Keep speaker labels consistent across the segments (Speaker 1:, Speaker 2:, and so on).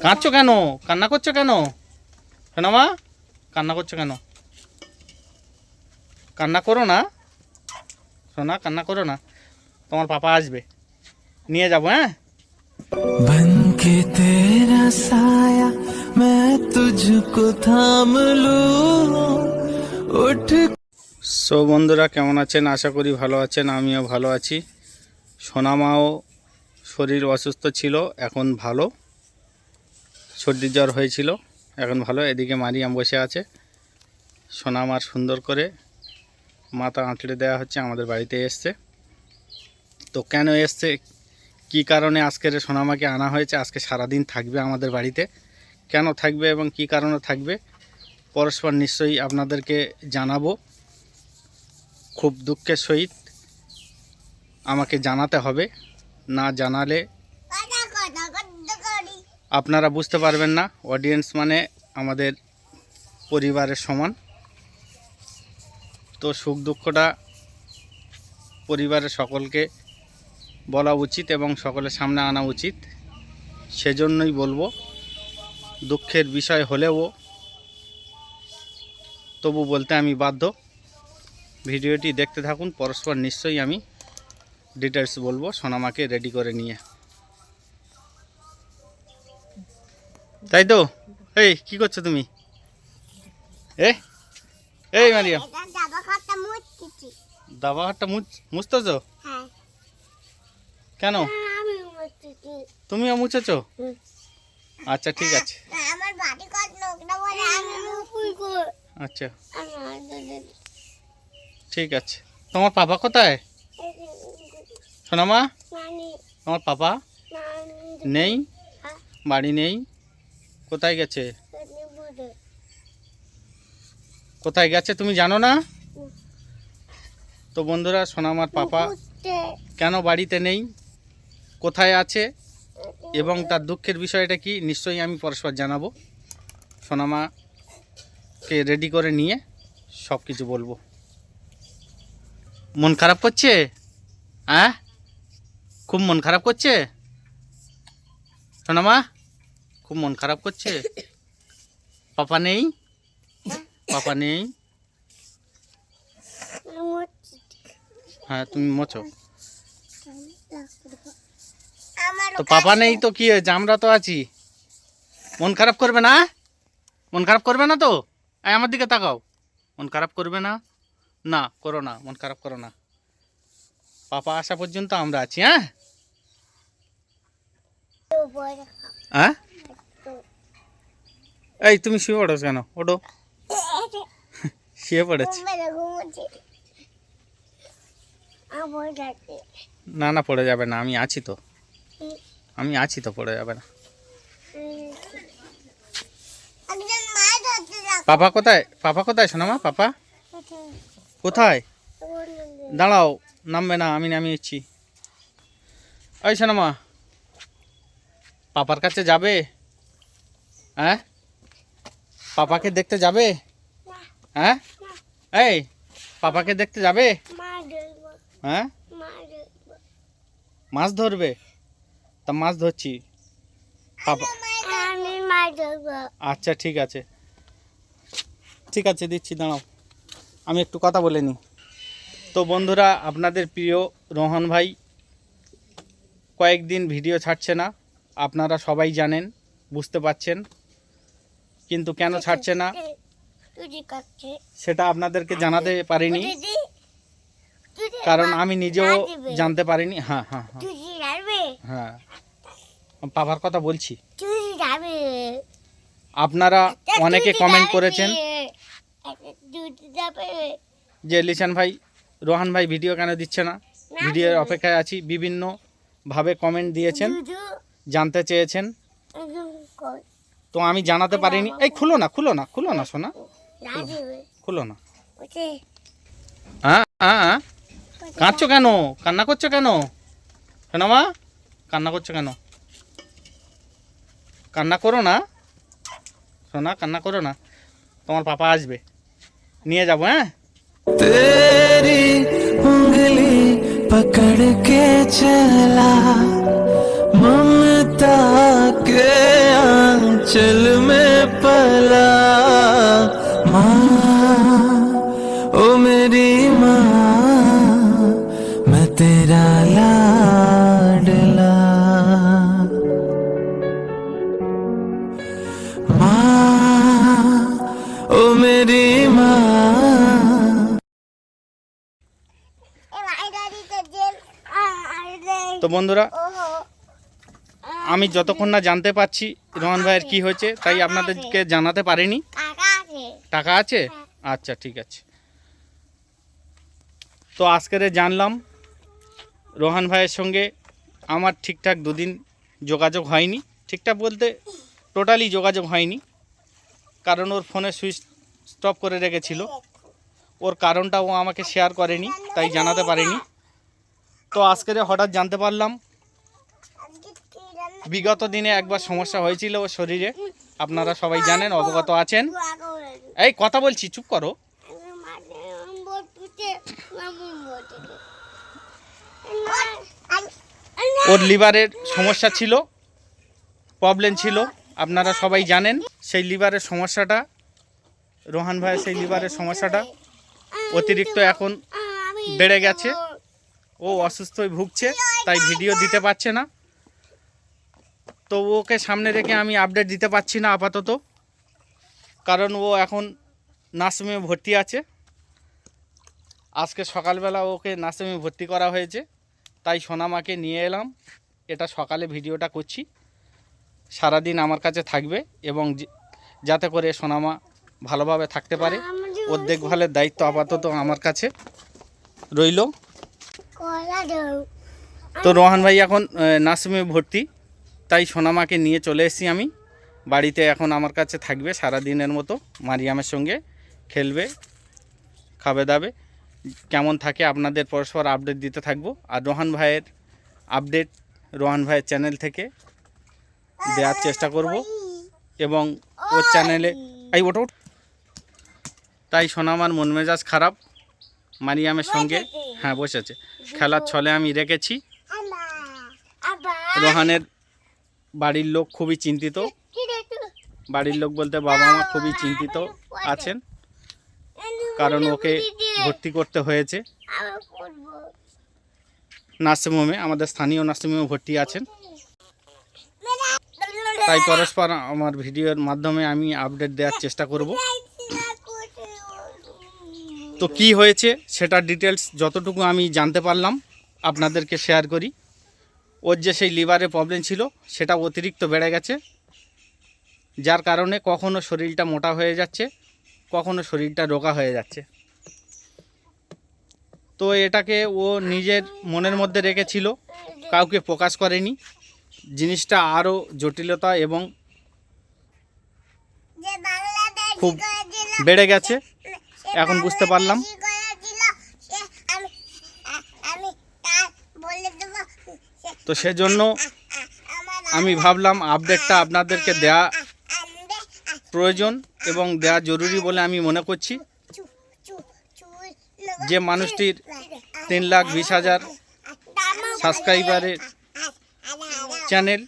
Speaker 1: কাঁদছো কেন কান্না করছো কেন শোনো মা কান্না করছো কেন কান্না করো না শোনা কান্না করো না তোমার পাপা আসবে নিয়ে যাবো হ্যাঁ
Speaker 2: बन के तेरा साया मैं तुझको थाम लूं उठ
Speaker 1: সো বন্ধুরা কেমন আছেন আশা করি ভালো আছেন আমিও ভালো আছি সোনামাও শরীর অসুস্থ ছিল এখন ভালো সর্দি জ্বর হয়েছিল। এখন ভালো, এদিকে মারিয়াম বসে আছে। সোনামার সুন্দর করে মাথা আঁচড়ে দেওয়া হচ্ছে, আমাদের বাড়িতে এসছে। তো কেন এসছে? কি কারণে আজকের সোনামাকে আনা হয়েছে? আজকে সারাদিন থাকবে আমাদের বাড়িতে। কেন থাকবে এবং কি কারণে থাকবে? পরস্পর নিশ্চয়ই আপনাদেরকে জানাব। খুব দুঃখের সহিত আমাকে জানাতে হবে। না জানালে আপনারা বুঝতে পারবেন না অডিয়েন্স মানে আমাদের পরিবারের সমান। তো সুখ দুঃখটা পরিবারের সকলকে বলা উচিত এবং সকলের সামনে আনা উচিত। সেজন্যই বলব, দুঃখের বিষয় হলেও তবু বলতে আমি বাধ্য। ভিডিওটি দেখতে থাকুন, পরস্পর নিশ্চয়ই আমি ডিটেলস বলব, সোনামাকে রেডি করে নিয়ে। তাই তো? এই কি করছ তুমি? এ? এই মারিয়া। দাবা মুছ মুছতেছো?
Speaker 3: হ্যাঁ।
Speaker 1: কেন? তুমিও মুছেছো? আচ্ছা ঠিক আছে।
Speaker 3: আমি ফুল কর।
Speaker 1: আচ্ছা। ঠিক আছে। তোমার পাপা কোথায়? সোনামা?
Speaker 3: নানি।
Speaker 1: তোমার পাপা? নেই?
Speaker 3: হ্যাঁ।
Speaker 1: বাড়ি নেই? কোথায় গেছে? কোথায় গেছে তুমি জানো না? তো বন্ধুরা সোনামার পাপা কেন বাড়িতে নেই? কোথায় আছে? এবং তার দুঃখের বিষয়টা কি? নিশ্চয়ই আমি পরস্পর জানাব। সোনামাকে রেডি করে নিয়ে সব কিছু বলব। মন খারাপ করছে? হ্যাঁ খুব মন খারাপ করছে? সোনামা? খুব মন খারাপ করছে? পাপা নেই? পাপা নেই? হ্যাঁ তুমি মোছো। তো পাপা নেই তো কি হয়েছে? আমরা তো আছি। মন খারাপ করবে না? মন খারাপ করবে না তো? আমার দিকে তাকাও। মন খারাপ করবে না? না, করো না, মন খারাপ করো না। পাপা আসা পর্যন্ত আমরা আছি হ্যাঁ? হ্যাঁ? এই তুমি শুয়ে পড়ো কেন? ওটো শুয়ে পড়েছি। না না পড়ে যাবে না আমি আছি তো। আমি আছি তো পড়ে যাবে না। পাপা কোথায়? পাপা কোথায় শোনামা পাপা? কোথায়? দাঁড়াও নামবে না আমি নামিয়েছি। ওই শোনামা পাপার কাছে যাবে? হ্যাঁ? পাপাকে দেখতে যাবে? হ্যাঁ? এই পাপাকে দেখতে যাবে? হ্যাঁ? মাছ ধরবে? তা মাছ ধরছি। পাপা আচ্ছা ঠিক আছে। ঠিক আছে দিচ্ছি দাঁড়াও। আমি একটু কথা বলে নিই। তো বন্ধুরা আপনাদের প্রিয় রোহন ভাই কয়েকদিন ভিডিও ছাড়ছে না। আপনারা সবাই জানেন বুঝতে পাচ্ছেন কিন্তু কেন ছাড়ছে না? সেটা আপনাদেরকে জানাতে পারিনি। কারণ আমি নিজেও জানতে পারিনি। হ্যাঁ হ্যাঁ হ্যাঁ।
Speaker 3: তুই যাবে
Speaker 1: হ্যাঁ। কথা বলছি। আপনারা অনেকে কমেন্ট করেছেন যে লিসান ভাই রোহান ভাই ভিডিও কেন দিচ্ছে না? ভিডিওর অপেক্ষায় আছি। বিভিন্নভাবে কমেন্ট দিয়েছেন। জানতে চেয়েছেন। তো আমি জানাতে পারিনি এই খুলো না খুলো না খুলো না শোনা
Speaker 3: রাজবে
Speaker 1: খুলো না
Speaker 3: ওকে
Speaker 1: হ্যাঁ হ্যাঁ হ্যাঁ কাঁদছো কেন কান্না করছো কেন শোনা মা কান্না করছো কেন কান্না করো না শোনা কান্না করো না তোমার পাপা আসবে নিয়ে যাবো হ্যাঁ
Speaker 2: तेरी उंगली पकड़ के चला ममता के आंचल में पला माँ ओ मेरी माँ मैं तेरा लाडला माँ ओ मेरी माँ
Speaker 3: এবার এটা দিতে জেল আর
Speaker 1: তো বন্ধুরা
Speaker 3: ওহো
Speaker 1: আমি যতক্ষণ না জানতে পারছি রোহন ভাইয়ের কি হয়েছে তাই আপনাদেরকে জানাতে পারিনি।
Speaker 3: টাকা আছে।
Speaker 1: আচ্ছা ঠিক আছে। তো আজকের জানলাম রোহান ভাইয়ের সঙ্গে আমার ঠিকঠাক দুদিন যোগাযোগ হয়নি। ঠিকঠাক বলতে টোটালি যোগাযোগ হয়নি। কারণ ওর ফোনে সুইচ স্টপ করে রেখেছিল। ওর কারণটা ও আমাকে শেয়ার করেনি তাই জানাতে পারেনি। তো আজকের হঠাৎ জানতে পারলাম বিগত দিনে একবার সমস্যা হয়েছিল ওর শরীরে। আপনারা সবাই জানেন, অবগত আছেন। এই, কথা বলছি, চুপ করো। ওর লিভারের সমস্যা ছিল, প্রবলেম ছিল, আপনারা সবাই জানেন, সেই লিভারের সমস্যাটা, রোহান ভাইয়ের সেই লিভারের সমস্যাটা অতিরিক্ত এখন বেড়ে গেছে। ও অসুস্থ হয়ে ভুগছে, তাই ভিডিও দিতে পারছে না। তো ওকে সামনে রেখে আমি আপডেট দিতে পারছি না আপাতত। কারণ ও এখন নার্সিংহোমে ভর্তি আছে। আজকে সকালবেলা ওকে নার্সিংহোমে ভর্তি করা হয়েছে। তাই সোনামাকে নিয়ে এলাম। এটা সকালে ভিডিওটা করছি। সারাদিন আমার কাছে থাকবে এবং যাতে করে সোনামা ভালোভাবে থাকতে পারে। ওর দেখভালের দায়িত্ব আপাতত আমার কাছে রইল। তো রোহান ভাই এখন নার্সিংহোমে ভর্তি। তাই সোনামাকে নিয়ে চলে এসেছি আমি। বাড়িতে এখন আমার কাছে থাকবে সারা দিনের মতো মারিয়ামের সঙ্গে খেলবে খাবে দাবে। কেমন থাকে আপনাদের পরস্পর আপডেট দিতে থাকব। আর রোহান ভাইয়ের আপডেট রোহান ভাইয়ের চ্যানেল থেকে দেওয়ার চেষ্টা করব। এবং ওর চ্যানেলে এই ওটো তাই সোনামার মন মেজাজ খারাপ। মারিয়ামের সঙ্গে হ্যাঁ বসেছে খেলার ছলে আমি রেখেছি। রোহানের বাড়ির লোক খুবই চিন্তিত। বাড়ির লোক বলতে বাবা মা খুবই চিন্তিত আছেন। কারণ ওকে ভর্তি করতে হয়েছে। নার্সিংহোমে, আমাদের স্থানীয় নার্সিংহোমে ভর্তি আছেন। তাই পরস্পর আমার ভিডিওর মাধ্যমে আমি আপডেট দেওয়ার চেষ্টা করব। তো কি হয়েছে সেটার ডিটেলস যতটুকু আমি জানতে পারলাম, আপনাদেরকে শেয়ার করি। ওর যে সেই লিভারে প্রবলেম ছিল সেটা অতিরিক্ত বেড়ে গেছে। যার কারণে কখনো শরীরটা মোটা হয়ে যাচ্ছে কখনো শরীরটা রোগা হয়ে যাচ্ছে। তো এটাকে ও নিজের মনের মধ্যে রেখেছিল কাউকে প্রকাশ করেনি। জিনিসটা আরও জটিলতা এবং খুব বেড়ে গেছে এখন বুঝতে পারলাম।
Speaker 3: বাংলাদেশি করেছিল, সে আমি আ- আমি তার বলে দেবো সে
Speaker 1: তো সেজন্য আমি ভাবলাম আপডেটটা আপনাদেরকে দেয়া প্রয়োজন এবং দেয়া জরুরি বলে আমি মনে করছি। যে মানুষটির তিন লাখ বিশ হাজার সাবস্ক্রাইবারের চ্যানেল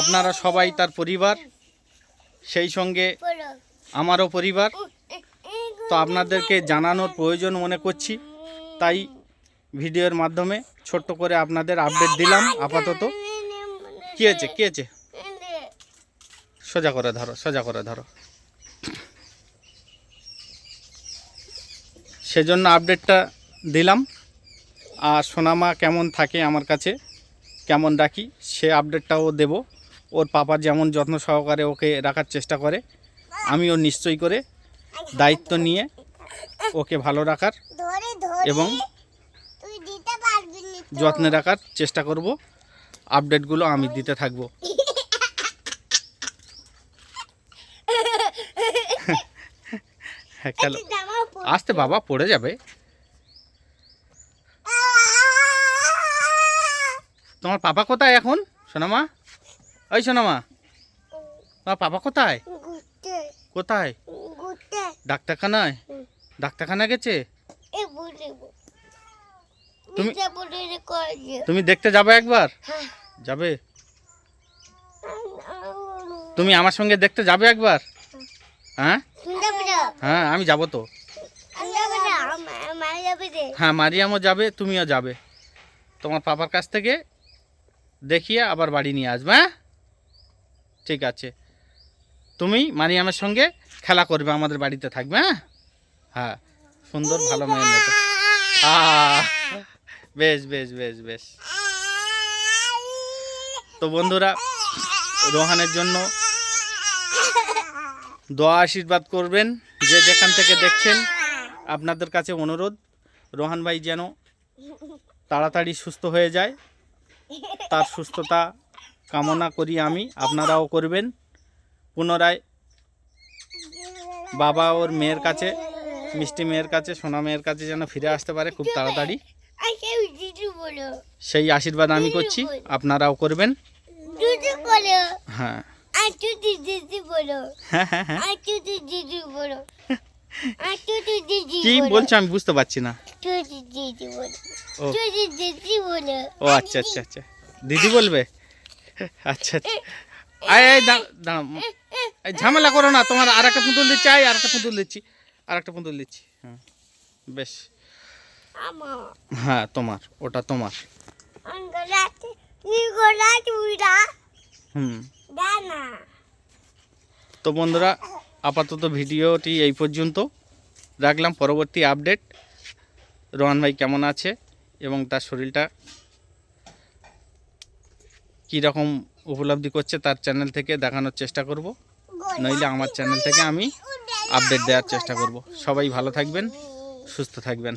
Speaker 1: আপনারা সবাই তার পরিবার, সেই সঙ্গে আমারও পরিবার। তো আপনাদেরকে জানানোর প্রয়োজন মনে করছি, তাই ভিডিওর মাধ্যমে ছোট্ট করে আপনাদের আপডেট দিলাম আপাতত। কী হয়েছে? কী হয়েছে? সোজা করে ধরো সোজা করে ধরো। সেজন্য আপডেটটা দিলাম। আর সোনামা কেমন থাকে আমার কাছে কেমন রাখি সে আপডেটটাও দেব। ওর পাপা যেমন যত্ন সহকারে ওকে রাখার চেষ্টা করে আমিও নিশ্চয়ই করে দায়িত্ব নিয়ে ওকে ভালো রাখার এবং
Speaker 3: তুই দিতে পারবি নি তো।
Speaker 1: যত্নে রাখার চেষ্টা করব। আপডেটগুলো আমি দিতে থাকব। হ্যাঁ খেলো। আসতে বাবা পড়ে যাবে। তোমার পাপা কোথায় এখন? সোনামা? ওই সোনামা। তোমার পাপা কোথায়? কোথায়? ডাক্তারখানায়? ডাক্তারখানা গেছে? তুমি- তুমি দেখতে যাবে একবার?
Speaker 3: হ্যাঁ।
Speaker 1: যাবে? তুমি আমার সঙ্গে দেখতে যাবে একবার? হ্যাঁ? হ্যাঁ আমি যাব তো। হ্যাঁ মারিয়ামও যাবে তুমিও যাবে। তোমার পাপার কাছ থেকে দেখিয়ে আবার বাড়ি নিয়ে আসবে হ্যাঁ? ঠিক আছে। তুমি মারিয়ামের সঙ্গে খেলা করবে আমাদের বাড়িতে থাকবে হ্যাঁ? হ্যাঁ সুন্দর ভালো মেয়ের মতো। আহ, বেশ বেশ বেশ বেশ। তো বন্ধুরা, রোহানের জন্য দোয়া আশীর্বাদ করবেন যে যেখান থেকে দেখছেন, আপনাদের কাছে অনুরোধ, রোহান ভাই যেন তাড়াতাড়ি সুস্থ হয়ে যায়। তার সুস্থতা কামনা করি আমি, আপনারাও করবেন। পুনরায় বাবা ওর মেয়ের কাছে, মিষ্টি মেয়ের কাছে, সোনা মেয়ের কাছে যেন ফিরে আসতে পারে খুব তাড়াতাড়ি। সেই আশীর্বাদ আমি করছি আপনারাও করবেন। হ্যাঁ। হ্যাঁ হ্যাঁ হ্যাঁ। কি বলছো আমি বুঝতে পারছি না। ও। আচ্ছা আচ্ছা আচ্ছা। দিদি বলবে? আচ্ছা আচ্ছা। আয় আয় দাঁড়া ঝামেলা করো না। তোমার আর একটা পুতুল দিচ্ছি আয় আর একটা পুতুল দিচ্ছি আর একটা পুতুল দিচ্ছি। হ্যাঁ বেশ। হ্যাঁ তোমার ওটা তোমার। হুম। তো বন্ধুরা আপাতত ভিডিওটি এই পর্যন্ত। রাখলাম পরবর্তী আপডেট। রোহান ভাই কেমন আছে এবং তার শরীরটা কী রকম উপলব্ধি করছে তার চ্যানেল থেকে দেখানোর চেষ্টা করব। নইলে আমার চ্যানেল থেকে আমি আপডেট দেওয়ার চেষ্টা করব। সবাই ভালো থাকবেন। সুস্থ থাকবেন।